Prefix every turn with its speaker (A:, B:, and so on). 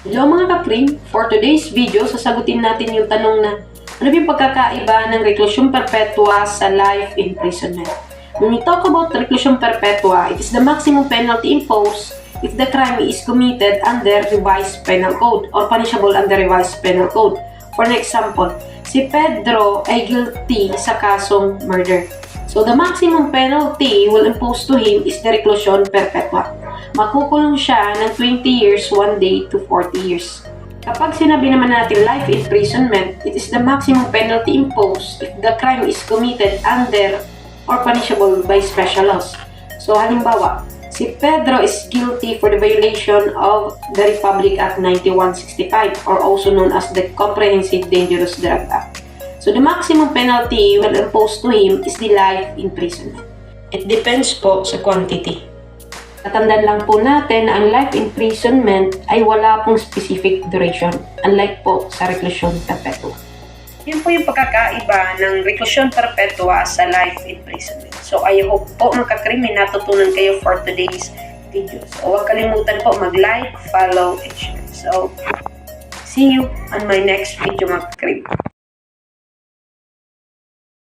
A: Hello mga ka-cream! For today's video, sasagutin natin yung tanong na ano yung pagkakaiba ng reclusion perpetua sa life imprisonment? When we talk about reclusion perpetua, it is the maximum penalty imposed if the crime is committed under revised penal code or punishable under revised penal code. For an example, si Pedro ay guilty sa kasong murder. So the maximum penalty will impose to him is the reclusion perpetua. Makukulong siya ng 20 years, 1 day to 40 years. Kapag sinabi naman natin life imprisonment, it is the maximum penalty imposed if the crime is committed under or punishable by special laws. So halimbawa, si Pedro is guilty for the violation of the Republic Act 9165 or also known as the Comprehensive Dangerous Drug Act. So the maximum penalty will impose to him is the life imprisonment. It depends po sa quantity. Tatandaan lang po natin na ang life imprisonment ay wala pong specific duration, unlike po sa reclusion perpetua. Yun po yung pagkakaiba ng reclusion perpetua sa life imprisonment. So I hope po mga kakrimi natutunan kayo for today's video. So huwag kalimutan po mag-like, follow, and share. So see you on my next video mga kakrimi.